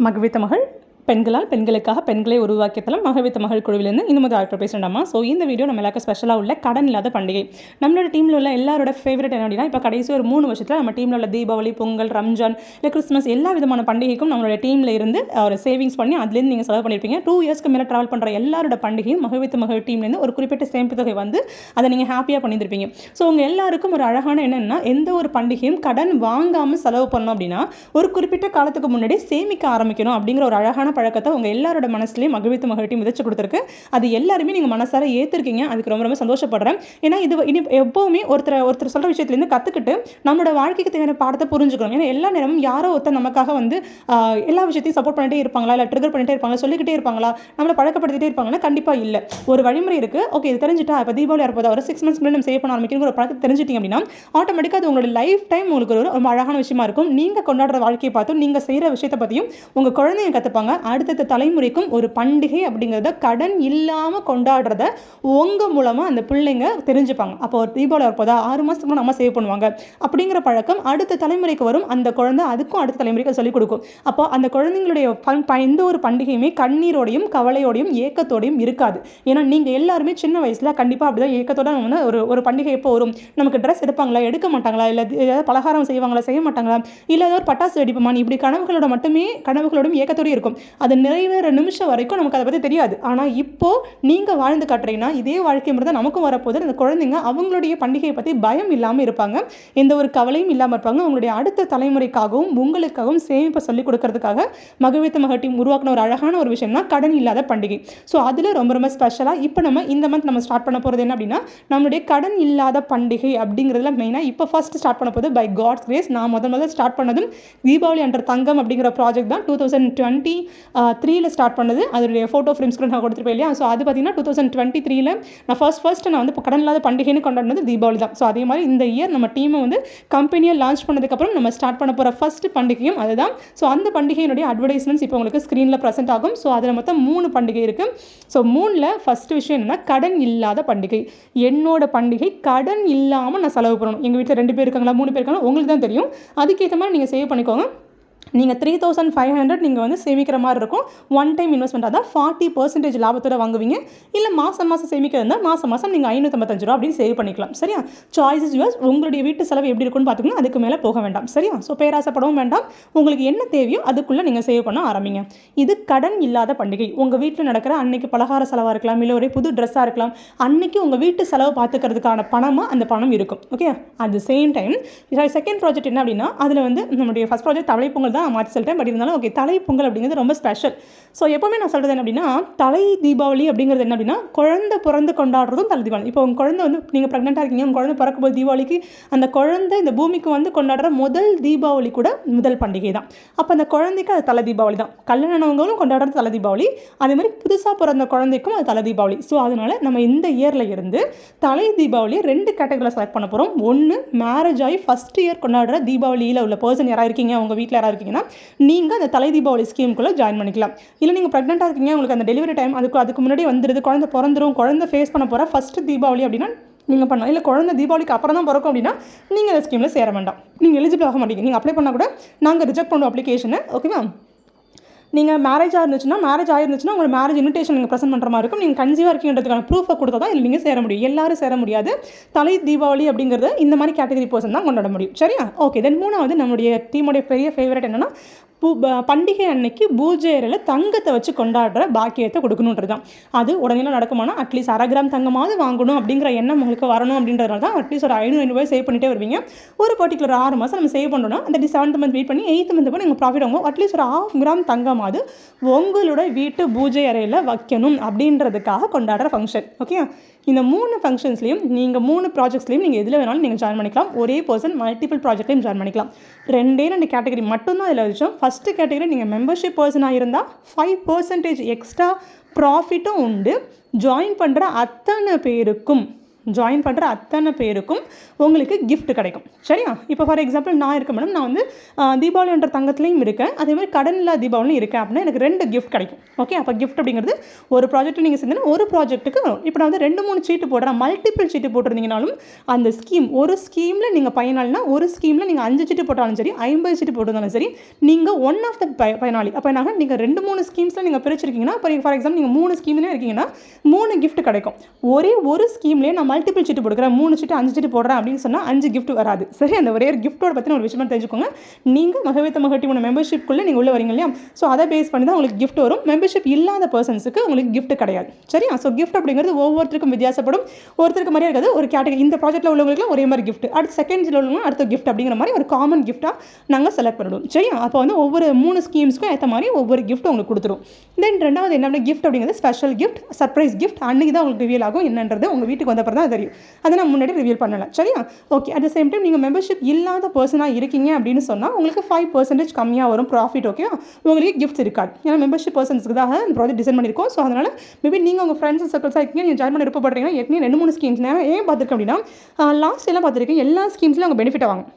மகவித்த மகள் பெண்களால் பெண்களுக்காக பெண்களை உருவாக்கிய தளம் மகவித்த மகள் குழுவிலேருந்து இன்னும் டாக்டர் பேசுகிறேன்டாமா ஸோ இந்த வீடியோ நம்ம எல்லாருக்கும் ஸ்பெஷலாக உள்ள கடன் இல்லாத பண்டிகை. நம்மளோட டீமில் உள்ள எல்லாரோட ஃபேவரட் என்ன அப்படின்னா இப்போ கடைசி ஒரு மூணு வருஷத்தில் நம்ம டீமில் உள்ள தீபாவளி பொங்கல் ரம்ஜான் இல்லை கிறிஸ்மஸ் எல்லா விதமான பண்டிகைக்கும் நம்மளோட டீமில் இருந்து ஒரு சேவிங்ஸ் பண்ணி அதுலேருந்து நீங்கள் செலவு பண்ணியிருப்பீங்க டூ இயர்ஸ்க்கு மேலே ட்ராவல் பண்ணுற எல்லாரோட பண்டிகையும் மகவித்த மகள் டீம்லேருந்து ஒரு குறிப்பிட்ட சேமிப்பு தொகை வந்து அதை நீங்கள் ஹாப்பியாக பண்ணியிருப்பீங்க ஸோ உங்கள் எல்லாருக்கும் ஒரு அழகான என்னென்னா எந்த ஒரு பண்டிகையும் கடன் வாங்காமல் செலவு பண்ணோம் அப்படின்னா ஒரு குறிப்பிட்ட காலத்துக்கு முன்னாடி சேமிக்க ஆரம்பிக்கணும் அப்படிங்கிற ஒரு அழகான பழக்கத்தை உங்கள் எல்லாரோட மனசுலேயும் மகிழ்வித்து மகிழ்ச்சியும் விதைச்சு கொடுத்துருக்கு. அது எல்லாருமே நீங்கள் மனசார ஏற்றிருக்கீங்க அதுக்கு ரொம்ப ரொம்ப சந்தோஷப்படுறேன். ஏன்னா இது இனி எப்போவுமே ஒருத்தர் ஒருத்தர் சொல்கிற விஷயத்துலேருந்து கற்றுக்கிட்டு நம்மளோட வாழ்க்கைக்கு தேவையான பாடத்தை புரிஞ்சுக்கணும். ஏன்னா எல்லா நேரமும் யாரோ ஒருத்தர் நமக்காக வந்து எல்லா விஷயத்தையும் சப்போர்ட் பண்ணிட்டே இருப்பாங்களா? இல்லை ட்ரிகர் பண்ணிட்டே இருப்பாங்களா? சொல்லிக்கிட்டே இருப்பாங்களா? நம்மளை பழக்கப்படுத்திட்டே இருப்பாங்கன்னா கண்டிப்பாக இல்லை. ஒரு வழிமுறை இருக்குது ஓகே இது தெரிஞ்சுட்டா இப்போ தீபாவளி வரப்போதா? ஒரு சிக்ஸ் மந்த்ஸ் முன்னாடி நம்ம சேவ் பண்ண ஆரம்பிக்கிற ஒரு பழக்கத்தை தெரிஞ்சிட்டிங்க அப்படின்னா ஆட்டோமேட்டிக்காக அது உங்களோட லைஃப் டைம் உங்களுக்கு ஒரு ரொம்ப அழகான விஷயமா இருக்கும். நீங்கள் கொண்டாடுற வாழ்க்கையை பார்த்தும் நீங்கள் செய்கிற விஷயத்தை பற்றியும் உங்கள் குழந்தைங்க கற்றுப்பாங்க அடுத்தடுத்த தலைமுறைக்கும் ஒரு பண்டிகை அப்படிங்கிறத கடன் இல்லாமல் கொண்டாடுறத உங்கள் மூலமாக அந்த பிள்ளைங்க தெரிஞ்சுப்பாங்க. அப்போ ஒரு தீபாவளி வரப்போதா? ஆறு மாதத்துக்கு நம்ம சேவ் பண்ணுவாங்க. அப்படிங்கிற பழக்கம் அடுத்த தலைமுறைக்கு வரும். அந்த குழந்தை அதுக்கும் அடுத்த தலைமுறைக்கு சொல்லிக் கொடுக்கும். அப்போ அந்த குழந்தைங்களுடைய ப- எந்த ஒரு பண்டிகையுமே கண்ணீரோடையும் கவலையோடையும் ஏக்கத்தோடையும் இருக்காது. ஏன்னா நீங்கள் எல்லாருமே சின்ன வயசில் கண்டிப்பாக அப்படிதான் ஏக்கத்தோட வந்து ஒரு ஒரு பண்டிகை எப்போ வரும்? நமக்கு ட்ரெஸ் எடுப்பாங்களா? எடுக்க மாட்டாங்களா? இல்லை ஏதாவது பலகாரம் செய்வாங்களா? செய்ய மாட்டாங்களா? இல்லை ஏதாவது ஒரு பட்டாசு வெடிப்போமா? இப்படி கனவுகளோட மட்டுமே கனவுகளோடும் ஏக்கத்தோடய இருக்கும். அது நிறைவேற நிமிஷம் வரைக்கும் நமக்கு அதை பற்றி தெரியாது. ஆனால் இப்போ நீங்கள் வாழ்ந்து காட்டுறீங்கன்னா இதே வாழ்க்கை முறை தான் நமக்கும் வரப்போகுது. அந்த குழந்தைங்க அவங்களுடைய பண்டிகையை பற்றி பயம் இல்லாமல் இருப்பாங்க. எந்த ஒரு கவலையும் இல்லாமல் இருப்பாங்க. அவங்களுடைய அடுத்த தலைமுறைக்காகவும் உங்களுக்காகவும் சேமிப்பை சொல்லிக் கொடுக்கறதுக்காக மகவித்த மகட்டி உருவாக்கின ஒரு அழகான ஒரு விஷயம்னா கடன் இல்லாத பண்டிகை. ஸோ அதில் ரொம்ப ரொம்ப ஸ்பெஷலாக இப்போ நம்ம இந்த மந்த் நம்ம ஸ்டார்ட் பண்ண போகிறது என்ன அப்படின்னா நம்மளுடைய கடன் இல்லாத பண்டிகை அப்படிங்கிறதுல மெயினாக இப்போ ஃபஸ்ட் ஸ்டார்ட் பண்ண போது பை காட்ஸ் கிரேஸ் நான் முதல் முதல்ல ஸ்டார்ட் பண்ணதும் தீபாவளி அன்ற தங்கம் அப்படிங்கிற ப்ராஜெக்ட் தான். டூ தௌசண்ட் டுவெண்ட்டி த்ரீல ஸ்டார்ட் பண்ணது. அதோடைய ஃபோட்டோ ஃப்ரேம்ஸ் கூட நான் கொடுத்துருப்பேன் இல்லையா? ஸோ அது பார்த்தீங்கன்னா டூ தௌசண்ட் டுவெண்ட்டி த்ரீல நான் ஃபர்ஸ்ட் ஃபர்ஸ்ட் நான் வந்து இப்போ கடன் இல்லாத பண்டிகைன்னு கொண்டாடினது தீபாவளி தான். ஸோ அதே மாதிரி இந்த இயர் நம்ம டீமை வந்து கம்பெனியை லான்ச் பண்ணதுக்கப்புறம் நம்ம ஸ்டார்ட் பண்ண போகிற ஃபர்ஸ்ட் பண்டிகையும் அதுதான். ஸோ அந்த பண்டிகையினுடைய அட்வர்டைஸ்மெண்ட்ஸ் இப்போ உங்களுக்கு ஸ்க்ரீனில் ப்ரெசென்ட் ஆகும். ஸோ அதில் மொத்தம் மூணு பண்டிகை இருக்குது ஸோ மூணில் ஃபர்ஸ்ட் விஷயம் என்னன்னா கடன் இல்லாத பண்டிகை. என்னோட பண்டிகை கடன் இல்லாமல் நான் செலவு பண்ணணும். எங்கள் வீட்டில் ரெண்டு பேர் இருக்காங்களா மூணு பேர் இருக்காங்களா உங்களுக்கு தான் தெரியும். அதுக்கேற்ற மாதிரி நீங்கள் சேவ் பண்ணிக்கோங்க. நீங்கள் த்ரீ தௌசண்ட் ஃபைவ் ஹண்ட்ரட் நீங்கள் வந்து சேமிக்கிற மாதிரி இருக்கும். ஒன் டைம் இன்வெஸ்ட்மெண்ட் தான் ஃபார்ட்டி பர்சன்டேஜ் லாபத்தோட வாங்குவீங்க. இல்லை மாதம் மாதம் சேமிக்கிறதா மாதம் மாதம் நீங்கள் ஐநூற்றம்பத்தஞ்சு ரூபா அப்படின்னு சேவ் பண்ணிக்கலாம். சரியா? சாய்ஸ் இஸ் யூஸ் உங்களுடைய வீட்டு செலவு எப்படி இருக்குன்னு பார்த்துக்கணும் அதுக்கு மேலே போக வேண்டாம். சரியா? ஸோ பேராசப்படவும் வேண்டாம். உங்களுக்கு என்ன தேவையோ அதுக்குள்ளே நீங்கள் சேவ் பண்ண ஆரம்பிங்க. இது கடன் இல்லாத பண்டிகை. உங்கள் வீட்டில் நடக்கிற அன்னைக்கு பலகார செலவாக இருக்கலாம். இல்லை ஒரு புது ட்ரெஸ்ஸாக இருக்கலாம். அன்னைக்கு உங்கள் வீட்டு செலவு பார்த்துக்கிறதுக்கான பணமாக அந்த பணம் இருக்கும். Okay at the same time second project என்ன அப்படின்னா அதில் வந்து நம்மளுடைய ஃபஸ்ட் ப்ராஜெக்ட் தலைப்பொங்கல் தான் தான் மாற்றி சொல்லிட்டேன். பட் இருந்தாலும் ஓகே தலைப்பொங்கல் அப்படிங்கிறது ரொம்ப ஸ்பெஷல் ஸோ எப்போவுமே நான் சொல்கிறது என்ன அப்படின்னா தலை தீபாவளி அப்படிங்கிறது என்ன அப்படின்னா குழந்தை பிறந்து கொண்டாடுறதும் தலை தீபாவளி. இப்போ உங்கள் குழந்தை வந்து நீங்கள் ப்ரெக்னெண்ட்டாக இருக்கீங்க உங்கள் குழந்தை பிறக்கும்போது தீபாவளிக்கு அந்த குழந்தை இந்த பூமிக்கு வந்து கொண்டாடுற முதல் தீபாவளி கூட முதல் பண்டிகை தான். அப்போ அந்த குழந்தைக்கு அது தலை தீபாவளி தான். கல்யாணவங்களும் கொண்டாடுறது தலை தீபாவளி. அதே மாதிரி புதுசாக பிறந்த குழந்தைக்கும் அது தலை தீபாவளி. ஸோ அதனால் நம்ம இந்த இயரில் இருந்து தலை தீபாவளியை ரெண்டு கேட்டகரியில் செலக்ட் பண்ண போகிறோம் ஒன்று மேரேஜ் ஆகி ஃபஸ்ட் இயர் கொண்டாடுற தீபாவளியில் உள்ள பர்சன் யாராக இருக்கீங்க? உங்கள் வீட்டில் யாராக பார்த்தீங்கன்னா நீங்கள் அந்த தலை தீபாவளி ஸ்கீமுக்குள்ளே ஜாயின் பண்ணிக்கலாம். இல்லை நீங்கள் ப்ரெக்னெண்ட்டாக இருக்கீங்க உங்களுக்கு அந்த டெலிவரி டைம் அதுக்கு அதுக்கு முன்னாடி வந்துடுது குழந்தை பிறந்துரும் குழந்தை ஃபேஸ் பண்ண போகிற ஃபஸ்ட்டு தீபாவளி அப்படின்னா நீங்கள் பண்ணலாம். இல்லை குழந்தை தீபாவளிக்கு அப்புறம் தான் பிறக்கும் அப்படின்னா நீங்கள் அந்த ஸ்கீமில் சேர வேண்டாம். நீங்கள் எலிஜிபிள் ஆக மாட்டீங்க. நீங்கள் அப்ளை பண்ணால் கூட நாங்கள் ரிஜெக்ட் பண்ணுவோம் அப்ளிகேஷனை ஓகேவா நீங்கள் மேரேஜாக இருந்துச்சுன்னா மேரேஜ் ஆயிருந்துச்சுன்னா உங்களோட மேரேஜ் இன்விடேஷன் நீங்கள் ப்ரெசென்ட் பண்ணுற மாதிரி இருக்கும். நீங்கள் கன்சீவாக இருக்கீங்கிறதுக்கான ப்ரூஃபை கொடுத்தா தான் இல்லை நீங்கள் சேர முடியும். எல்லாரும் சேர முடியாது. தலை தீபாவளி அப்படிங்கிறது இந்த மாதிரி கேட்டகரி பர்சன் தான் கொண்டாட முடியும். சரியா? ஓகே தென் மூணாவது நம்மளுடைய டீமுடைய பெரிய ஃபேவரட் என்னன்னா பூ பண்டிகை அன்னைக்கு பூஜை அறையில் தங்கத்தை வச்சு கொண்டாடுற பாக்கியத்தை கொடுக்கணுன்றது தான் அது உடனே நடக்குமானா அட்லீஸ்ட் அரை கிராம் தங்கமாவது வாங்கணும் அப்படிங்கிற எண்ணம் உங்களுக்கு வரணும் அப்படின்றதுனால தான் அட்லீஸ்ட் ஒரு ஐநூறு ஐநூறுபாய் சேவ் பண்ணிட்டே வருவீங்க. ஒரு பர்டிகுலர் ஆறு மாதம் நம்ம சேவ் பண்ணோம்னா அந்த செவன்த் மந்த் வெயிட் பண்ணி எயித்து மந்த் போய் நீங்கள் ப்ராஃபிட் ஆகும் அட்லீஸ்ட் ஒரு ஆஃப் கிராம் தங்கமாவது உங்களோட வீட்டு பூஜை அறையில் வைக்கணும் அப்படின்றதுக்காக கொண்டாடுற ஃபங்க்ஷன் ஓகே இந்த மூணு ஃபங்க்ஷன்ஸ்லையும் நீங்கள் மூணு ப்ராஜெக்ட்ஸ்லையும் நீங்கள் எதில் வேணாலும் நீங்கள் ஜாயின் பண்ணிக்கலாம். ஒரே பர்சன் மல்டிபிள் ப்ராஜெக்ட்லையும் ஜாயின் பண்ணிக்கலாம். ரெண்டே ரெண்டு கேட்டகரி மட்டும்தான் இதில் வச்சோம். ஃபஸ்ட்டு கேட்டகரி நீங்கள் மெம்பர்ஷிப் பர்சனாக இருந்தால் ஃபைவ் பர்சன்டேஜ் எக்ஸ்ட்ரா ப்ராஃபிட்டும் உண்டு. ஜாயின் பண்ணுற அத்தனை பேருக்கும். ஜாயின் பண்ணுற அத்தனை பேருக்கும் உங்களுக்கு கிஃப்ட் கிடைக்கும். சரியா? இப்போ ஃபார் எக்ஸாம்பிள் நான் இருக்கேன் மேடம் நான் வந்து தீபாவளின்ற தங்கத்துலேயும் இருக்கேன். அதே மாதிரி கடன் இல்லா தீபாவளியும் இருக்கேன் அப்படின்னா எனக்கு ரெண்டு கிஃப்ட் கிடைக்கும். ஓகே அப்போ கிஃப்ட் அப்படிங்கிறது ஒரு ப்ராஜெக்ட் நீங்கள் செஞ்சீங்கன்னா ஒரு ப்ராஜெக்ட்டுக்கு வரும். இப்போ நான் வந்து ரெண்டு மூணு சீட்டு போடுறேன். மல்டிபிள் சீட்டு போட்டிருந்தீங்கனாலும் அந்த ஸ்கீம் ஒரு ஸ்கீமில் நீங்கள் பயனாளினா ஒரு ஸ்கீமில் நீங்கள் அஞ்சு சீட்டு போட்டாலும் சரி ஐம்பது சீட்டு போட்டிருந்தாலும் சரி நீங்கள் ஒன் ஆஃப் த பயனாளி. அப்போ என்ன நீங்கள் ரெண்டு மூணு ஸ்கீம்ஸில் நீங்கள் பிரிச்சிருக்கீங்கன்னா இப்போ ஃபார் எக்ஸாம்பிள் நீங்கள் மூணு ஸ்கீம்லேயே இருக்கீங்கன்னா மூணு கிஃப்ட் கிடைக்கும். ஒரே ஒரு ஸ்கீம்லேயே நான் மல்டிபிள் சீட்டு போட்டுக்கிறேன் மூணு சீட்டு அஞ்சு சீட்டு போடுறேன் அப்படின்னு சொன்னால் அஞ்சு கிஃப்ட் வராது. சரி அந்த ஒரே ஒரு கிஃப்ட்டோட பற்றின ஒரு விஷயமா தெரிஞ்சுக்கோங்க. நீங்கள் மகவித்த மகட்டியோட மெம்பர்ஷிப்குள்ளே நீங்கள் உள்ள வரீங்க இல்லையா? ஸோ அதை பேஸ் பண்ணி தான் உங்களுக்கு கிஃப்ட் வரும். மெம்பர்ஷிப் இல்லாத பர்சன்ஸுக்கு உங்களுக்கு கிஃப்ட் கிடையாது. சரியா? ஸோ கிஃப்ட் அப்படிங்கிறது ஒவ்வொருத்தருக்கும் வித்தியாசப்படும். ஒருத்தருக்கு மாதிரியே இருக்காது. ஒரு கேட்டகரி இந்த ப்ராஜெக்ட்டில் உள்ளவங்களுக்கு ஒரே மாதிரி கிஃப்ட் அடுத்த செகண்ட் உள்ளவங்க அடுத்த கிஃப்ட் அப்படிங்கிற மாதிரி ஒரு காமன் கிஃப்ட்டாக நாங்கள் செலக்ட் பண்ணிடுவோம். சரியா? அப்போ வந்து ஒவ்வொரு மூணு ஸ்கீம்ஸ்க்கும் ஏற்ற மாதிரி ஒவ்வொரு கிஃப்ட் உங்களுக்கு கொடுத்துரும். தென் ரெண்டாவது என்ன கிஃப்ட் அப்படிங்கிறது ஸ்பெஷல் கிஃப்ட் சர்ப்ரைஸ் கிஃப்ட் அன்னைக்கு தான் உங்களுக்கு ரிவியல் ஆகும். என்னன்றது உங்கள் வீட்டுக்கு வந்த தான் தெரியும். அதை நான் முன்னாடி ரிவீல் பண்ணலாம். சரியா? Okay at the same time நீங்கள் மெம்பர்ஷிப் இல்லாத பர்சனாக இருக்கீங்க அப்படின்னு சொன்னால் உங்களுக்கு ஃபைவ் பர்சன்டேஜ் கம்மியாக வரும் ப்ராஃபிட் ஓகே உங்களுக்கு கிஃப்ட்ஸ் இருக்காது. ஏன்னா மெம்பர்ஷிப் பர்சன்ஸ்க்கு தான் இந்த ப்ராஜெக்ட் டிசைன் பண்ணியிருக்கோம். ஸோ அதனால் மேபி நீங்கள் உங்கள் ஃப்ரெண்ட்ஸ் சர்க்கிள்ஸாக இருக்கீங்க நீங்கள் ஜாயின் பண்ண விருப்பப்படுறீங்கன்னா ஏற்கனவே ரெண்டு மூணு ஸ்கீம்ஸ் நேரம் ஏன் பார்த்துருக்கேன் அப்படின்னா லாஸ்ட் எல்லாம் பார்த்துருக்கேன். எல்லா ஸ்கீம்ஸ்லையும் அவங்க பெனிஃபிட் ஆகும்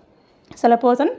சில பர்சன்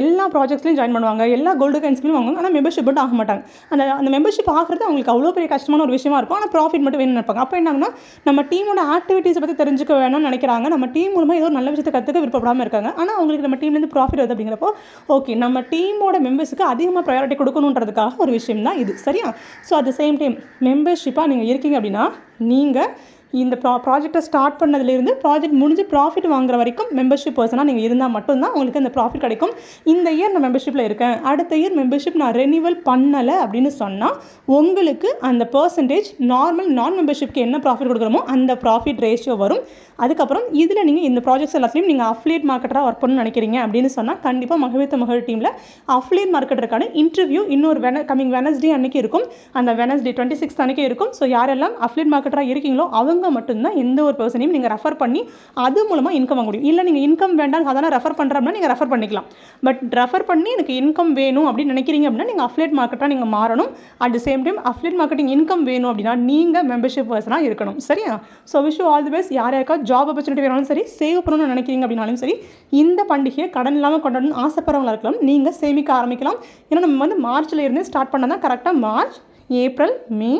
எல்லா ப்ராஜெக்ட்ஸ்லையும் ஜாயின் பண்ணுவாங்க. எல்லா கோல்டு காயின்ஸ்லையும் வாங்குவாங்க. ஆனால் மெம்பர்ஷிப் மட்டும் ஆக மாட்டாங்க. அந்த அந்த மெம்பர்ஷிப் ஆகிறது அவங்களுக்கு அவ்வளோ பெரிய கஷ்டமான ஒரு விஷயமா இருக்கும். ஆனால் ப்ராஃபிட் மட்டும் வேணும்னு நினைப்பாங்க. அப்போ என்னங்கன்னா நம்ம டீமோட ஆக்டிவிட்டீஸை பற்றி தெரிஞ்சுக்க வேணும்னு நினைக்கிறாங்க. நம்ம டீம் மூலமாக ஏதோ ஒரு நல்ல விஷயத்தை கற்றுக்க விருப்பப்படாமல் இருக்காங்க. ஆனால் அவங்களுக்கு நம்ம டீம்லேருந்து ப்ராஃபிட் வருது அப்படிங்கிறப்போ ஓகே நம்ம டீமோட மெம்பர்ஸுக்கு அதிகமாக ப்ரையாரிட்டி கொடுக்கணுன்றதுக்காக ஒரு விஷயம் தான் இது. சரியா? So at the same time மெம்பர்ஷிப்பாக நீங்கள் இருக்கீங்க அப்படின்னா நீங்கள் இந்த ப்ரா ப்ராஜெக்டை ஸ்டார்ட் பண்ணதுலேருந்து ப்ராஜெக்ட் முடிஞ்சு ப்ராஃபிட் வாங்குற வரைக்கும் மெம்பர்ஷிப் பர்சனாக நீங்கள் இருந்தால் மட்டும்தான் உங்களுக்கு அந்த ப்ராஃபிட் கிடைக்கும். இந்த இயர் நான் மெம்பர்ஷிப்பில் இருக்கேன். அடுத்த இயர் மெம்பர்ஷிப் நான் ரெனியூவல் பண்ணலை அப்படின்னு சொன்னால் உங்களுக்கு அந்த பர்சன்டேஜ் நார்மல் நான் மெம்பர்ஷிப்க்கு என்ன ப்ராஃபிட் கொடுக்குறோமோ அந்த ப்ராஃபிட் ரேஷியோ வரும். அதுக்கப்புறம் இதில் நீங்கள் இந்த ப்ராஜெக்ட்ஸ் எல்லாத்துலேயும் நீங்கள் அஃப்லேட் மார்க்கெட்டராக ஒர்க் பண்ணணும்னு நினைக்கிறீங்க அப்படின்னு சொன்னால் கண்டிப்பாக மகவித்த மகள் டீமில் அஃப்லியேட் மார்க்கெட்டருக்கான இன்டர்வியூ இன்னொரு வென கமிங் வெனஸ்டே அன்றைக்கி இருக்கும். அந்த வெனஸ்டே டுவெண்ட்டி சிக்ஸ் அன்றைக்கி இருக்கும். ஸோ யாரெல்லாம் அஃப்லேட் மார்க்கெட்டராக இருக்கீங்களோ அவங்க மட்டும்தான் எந்த ஒரு பர்சனையும் நீங்கள் ரெஃபர் பண்ணி அது மூலமாக இன்கம் வாங்க முடியும். இல்லை நீங்கள் இன்கம் வேண்டாம் அதெல்லாம் ரெஃபர் பண்ணுறோம்னா நீங்கள் ரெஃபர் பண்ணிக்கலாம். பட் ரெஃபர் பண்ணி எனக்கு இன்கம் வேணும் அப்படின்னு நினைக்கிறீங்க அப்படின்னா நீங்கள் அஃப்லேட் மார்க்கெட்டாக நீங்கள் மாறணும். At the same time affiliate marketing income வேணும் அப்படின்னா நீங்கள் மெம்பர்ஷிப் பர்சனாக இருக்கணும். சரியா? So wish all the best யார் யாருக்கா ஜாப் ஆப்பர்ச்சுனிட்டி வேணாலும் சரி சேவ் பண்ணணும்னு நினைக்கிறீங்க அப்படின்னாலும் சரி இந்த பண்டிகையை கடன் இல்லாமல் கொண்டாடணும்னு ஆசைப்படுறவங்களா இருக்கலாம் நீங்கள் சேமிக்க ஆரம்பிக்கலாம். ஏன்னா நம்ம வந்து மார்ச்ல இருந்து ஸ்டார்ட் பண்ணால் தான் கரெக்டாக March April May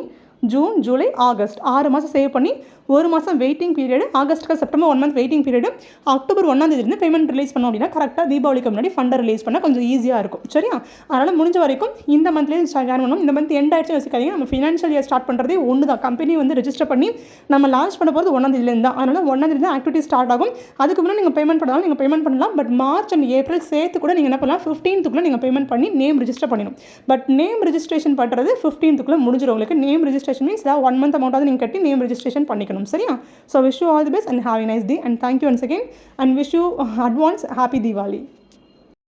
June July August ஆறு மாதம் சேவ் பண்ணி ஒரு மாதம் waiting period ஆகஸ்ட்க்கு September one month waiting period October ஒன்றாம் தேதியிலிருந்து பேமெண்ட் ரிலீஸ் பண்ணோம் அப்படின்னா கரெக்டாக தீபாவளிக்கு முன்னாடி ஃபண்டை ரிலீஸ் பண்ண கொஞ்சம் ஈஸியாக இருக்கும். சரியா? அதனால் முடிஞ்ச வரைக்கும் இந்த மந்த்லேயே ஜாயின் பண்ணணும். இந்த மந்த் எண்ட் ஆயிடுச்சு வச்சுக்காதீங்க நம்ம ஃபினான்ஷியல் இயர் ஸ்டார்ட் பண்ணுறதே ஒன்று தான் கம்பெனி வந்து ரிஜிஸ்டர் பண்ணி நம்ம லான்ச் பண்ண போகிறது ஒன்றாம் தேதியிலேருந்து தான். அதனால் ஒன்றாம் தேதி ஆக்டிவிட்டி ஸ்டார்ட் ஆகும். அதுக்கு முன்னாடி நீங்கள் பேமெண்ட் பண்ணாலும் நீங்கள் பேமெண்ட் பண்ணலாம். பட் மார்ச் அண்ட் ஏப்ரல் சேர்த்து கூட நீங்கள் என்ன பண்ணலாம்? ஃபிஃப்டீன்த்துக்குள்ளே நீங்கள் பேமெண்ட் பண்ணி நேம் ரிஜிஸ்டர் பண்ணணும் பட் நேம் ரிஜிஸ்ட்ரேஷன் பண்ணுறது ஃபிஃப்டீன்த்துக்குள்ளே முடிஞ்சிடும் உங்களுக்கு. நேம் ரிஜிஸ்ட்ரேஷன் மீன்ஸ் ஏதாவது ஒன் மந்த் அமௌண்ட்டாவது நீங்கள் கட்டி நேம் ரிஜிஸ்ட்ரேஷன் பண்ணிக்கணும் சரியா? So wish you all the best and have nice day and thank you once again and wish you advance happy Deepavali